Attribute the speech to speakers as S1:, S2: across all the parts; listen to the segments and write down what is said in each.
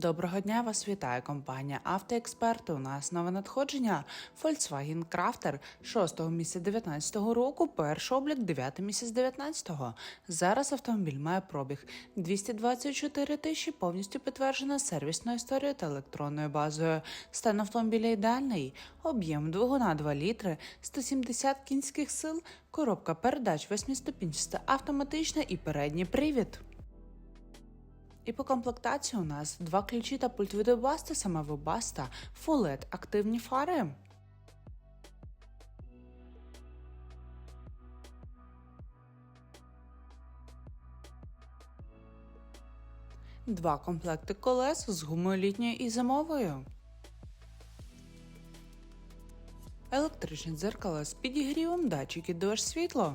S1: Доброго дня, вас вітає компанія Автоексперти. У нас нове надходження Volkswagen Crafter 6 місяця 19 року, перший облік 9 місяць 19 Зараз автомобіль має пробіг 224 тисячі, повністю підтверджена сервісною історією та електронною базою. Стан автомобіля ідеальний, об'єм двигуна 2 літри, 170 кінських сил, коробка передач восьмиступінчаста автоматична і передній привід. І по комплектації у нас два ключі та пульт від Webaста, саме Webaста, Full LED, активні фари. Два комплекти колес з гумою літньою і зимовою. Електричне дзеркало з підігрівом, датчики дощ світло.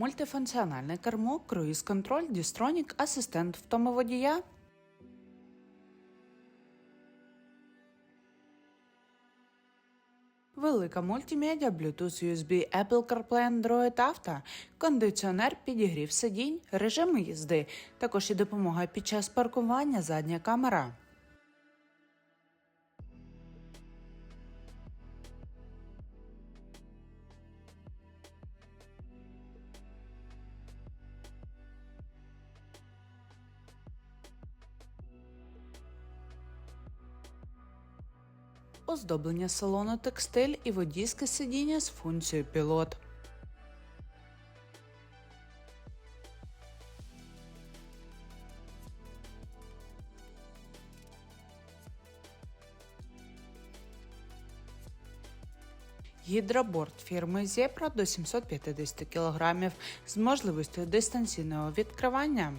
S1: Мультифункціональне кермо, круїз-контроль, дістронік, асистент втомоводія. Велика мультимедіа, Bluetooth USB, Apple CarPlay, Android Auto, кондиціонер, підігрів сидінь, режими їзди, також і допомога під час паркування, задня камера. Оздоблення салону текстиль і водійське сидіння з функцією пілот. Гідроборд фірми Зепра до 750 кг з можливістю дистанційного відкривання.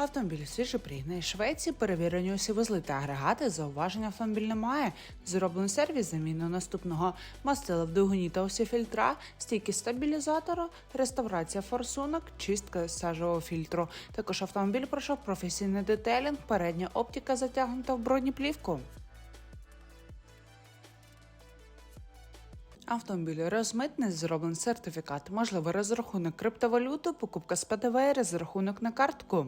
S1: Автомобіль свіжопрігнаний Швеції, перевірені усі вузли та агрегати, зауваження автомобіль немає. Зроблений сервіс, заміну наступного мастила в двигуні та усі фільтра, стійки стабілізатора, реставрація форсунок, чистка сажового фільтру. Також автомобіль пройшов професійний детелінг, передня оптика затягнута в бронеплівку. Автомобіль розмитний, зроблений сертифікат, можливий розрахунок криптовалюти, покупка з ПДВ, розрахунок на картку.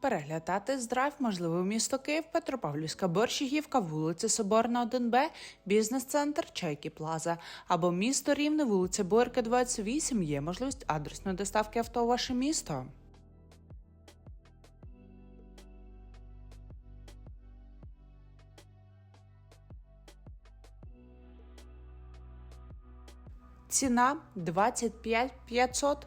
S1: Переглядати здрайв можливо в місто Київ, Петропавлівська Борщагівка, вулиця Соборна, 1Б, бізнес-центр Чайки Плаза або місто Рівне, вулиця Борка, 28. Є можливість адресної доставки авто у ваше місто. Ціна 25 500.